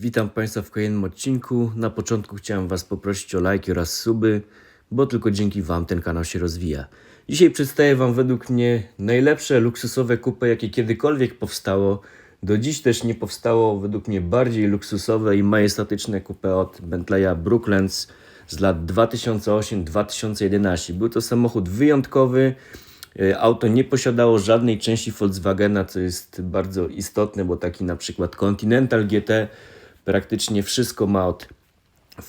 Witam Państwa w kolejnym odcinku. Na początku chciałem Was poprosić o lajki oraz suby, bo tylko dzięki Wam ten kanał się rozwija. Dzisiaj przedstawię Wam według mnie najlepsze luksusowe kupy, jakie kiedykolwiek powstało. Do dziś też nie powstało według mnie bardziej luksusowe i majestatyczne kupy od Bentleya Brooklands z lat 2008-2011. Był to samochód wyjątkowy. E, Auto nie posiadało żadnej części Volkswagena, co jest bardzo istotne, bo taki na przykład Continental GT praktycznie wszystko ma od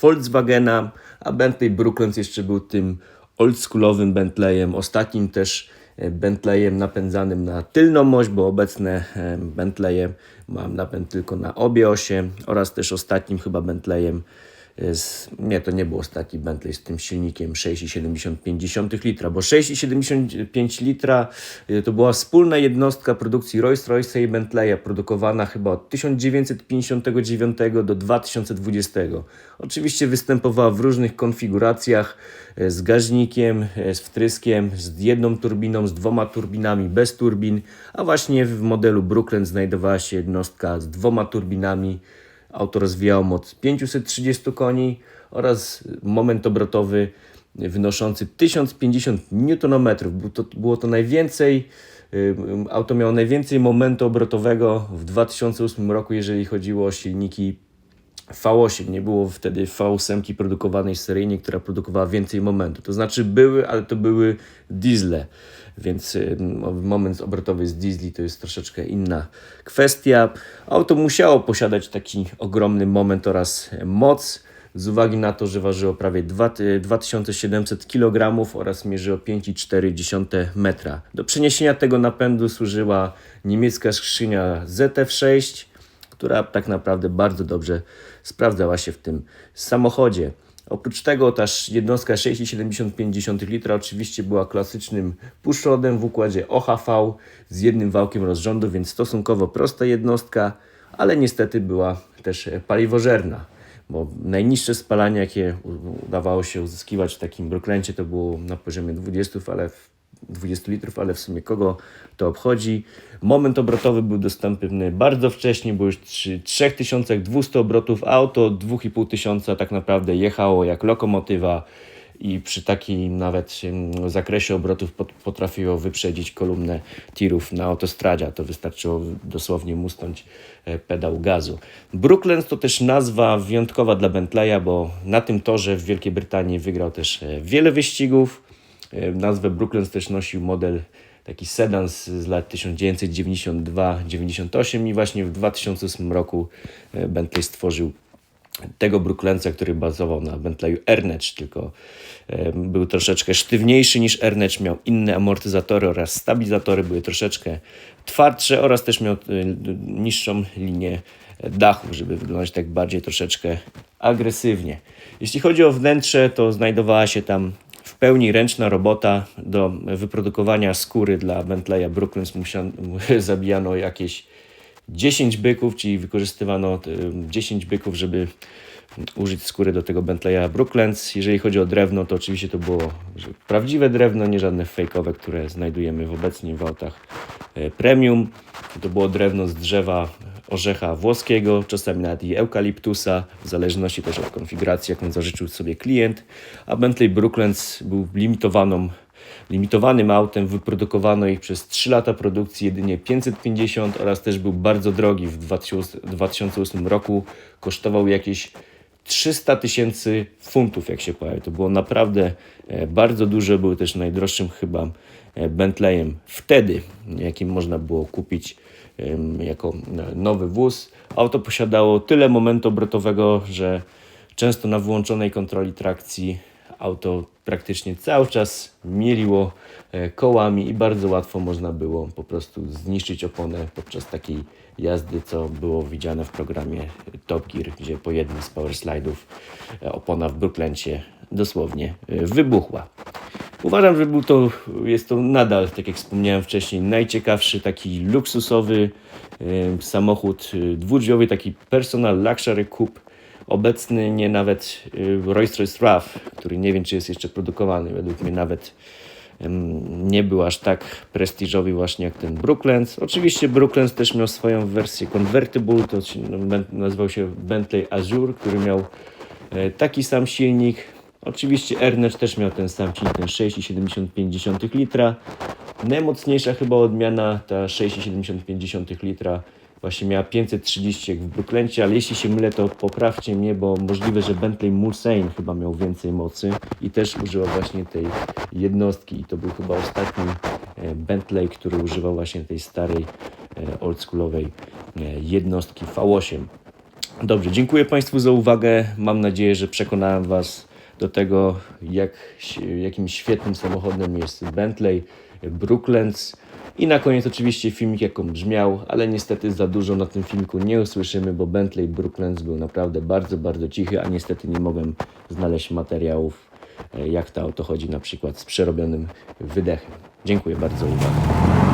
Volkswagena, a Bentley Brooklands jeszcze był tym oldschoolowym Bentleyem, ostatnim też e, Bentleyem napędzanym na tylną oś, bo obecne e, Bentleye mam napęd tylko na obie osie oraz też ostatnim chyba Bentleyem z, nie, to nie był ostatni Bentley z tym silnikiem 6,75 litra, bo 6,75 litra y, to była wspólna jednostka produkcji Rolls-Royce i Bentleya, produkowana chyba od 1959 do 2020. Oczywiście występowała w różnych konfiguracjach y, z gaźnikiem, y, z wtryskiem, z jedną turbiną, z dwoma turbinami, bez turbin, a właśnie w modelu Brooklyn znajdowała się jednostka z dwoma turbinami Auto rozwijało moc 530 koni oraz moment obrotowy wynoszący 1050 Nm. Było to, najwięcej, auto miało najwięcej momentu obrotowego w 2008 roku, jeżeli chodziło o silniki V8. Nie było wtedy V8 produkowanej seryjnie, która produkowała więcej momentu. To znaczy były, ale to były diesle więc moment obrotowy z diesli to jest troszeczkę inna kwestia. Auto musiało posiadać taki ogromny moment oraz moc, z uwagi na to, że ważyło prawie 2700 kg oraz mierzyło 5,4 metra. Do przeniesienia tego napędu służyła niemiecka skrzynia ZF6, która tak naprawdę bardzo dobrze sprawdzała się w tym samochodzie. Oprócz tego ta jednostka 6,75 litra oczywiście była klasycznym puszrodem w układzie OHV z jednym wałkiem rozrządu, więc stosunkowo prosta jednostka, ale niestety była też paliwożerna, bo najniższe spalanie, jakie udawało się uzyskiwać w takim Brooklandzie, to było na poziomie 20, ale 20 litrów, ale w sumie kogo to obchodzi. Moment obrotowy był dostępny bardzo wcześnie, bo już przy 3200 obrotów auto 2500 tak naprawdę jechało jak lokomotywa i przy takim nawet zakresie obrotów potrafiło wyprzedzić kolumnę tirów na autostradzie. To wystarczyło dosłownie musnąć e, pedał gazu. Brooklands to też nazwa wyjątkowa dla Bentleya, bo na tym torze w Wielkiej Brytanii wygrał też e, wiele wyścigów. E, nazwę Brooklands też nosił model taki sedan z, lat 1992-98 i właśnie w 2008 roku e, Bentley stworzył tego Brooklandsa, który bazował na Bentleyu Ernech, tylko e, był troszeczkę sztywniejszy niż Ernech, miał inne amortyzatory oraz stabilizatory, były troszeczkę twardsze oraz też miał niższą linię dachu, żeby wyglądać tak bardziej troszeczkę agresywnie. Jeśli chodzi o wnętrze, to znajdowała się tam pełni ręczna robota do wyprodukowania skóry dla Bentleya Brooklands. Zabijano jakieś 10 byków, czyli wykorzystywano 10 byków, żeby użyć skóry do tego Bentleya Brooklands. Jeżeli chodzi o drewno, to oczywiście to było prawdziwe drewno, nie żadne fejkowe, które znajdujemy w obecnie w autach e, premium. To było drewno z drzewa orzecha włoskiego, czasami nawet i eukaliptusa, w zależności też od konfiguracji, jaką zażyczył sobie klient. A Bentley Brooklands był limitowaną limitowanym autem, wyprodukowano ich przez 3 lata produkcji jedynie 550 oraz też był bardzo drogi w 2008 roku, kosztował jakieś 300 tysięcy funtów, jak się pojawił. To było naprawdę e, bardzo dużo, był też najdroższym chyba e, Bentleyem wtedy, jakim można było kupić jako nowy wóz. Auto posiadało tyle momentu obrotowego, że często na wyłączonej kontroli trakcji auto praktycznie cały czas mieliło e, kołami i bardzo łatwo można było po prostu zniszczyć oponę podczas takiej jazdy, co było widziane w programie Top Gear, gdzie po jednym z power slide'ów e, opona w Brooklandzie dosłownie e, wybuchła. Uważam, że był to, jest to nadal, tak jak wspomniałem wcześniej, najciekawszy taki luksusowy samochód dwudrzwiowy, taki personal luxury coupe obecny nie nawet y, Rolls-Royce RAV, który nie wiem czy jest jeszcze produkowany, według mnie nawet nie był aż tak prestiżowy właśnie jak ten Brooklands. Oczywiście Brooklands też miał swoją wersję convertible, to no, nazywał się Bentley Azure, który miał e, taki sam silnik. Oczywiście Ernest też miał ten sam silnik, ten 6,75 litra. Najmocniejsza chyba odmiana, ta 6,75 litra, właśnie miała 530 jak w Brooklandzie, ale jeśli się mylę, to poprawcie mnie, bo możliwe, że Bentley Mulsanne chyba miał więcej mocy i też używał właśnie tej jednostki i to był chyba ostatni e, Bentley, który używał właśnie tej starej, e, oldschoolowej e, jednostki V8. Dobrze, dziękuję Państwu za uwagę. Mam nadzieję, że przekonałem Was do tego, jak, jakim świetnym samochodem jest Bentley Brooklands. I na koniec oczywiście filmik, jak on brzmiał, ale niestety za dużo na tym filmiku nie usłyszymy, bo Bentley Brooklands był naprawdę bardzo, bardzo cichy, a niestety nie mogłem znaleźć materiałów, e, jak to auto chodzi na przykład z przerobionym wydechem. Dziękuję bardzo za uwagę.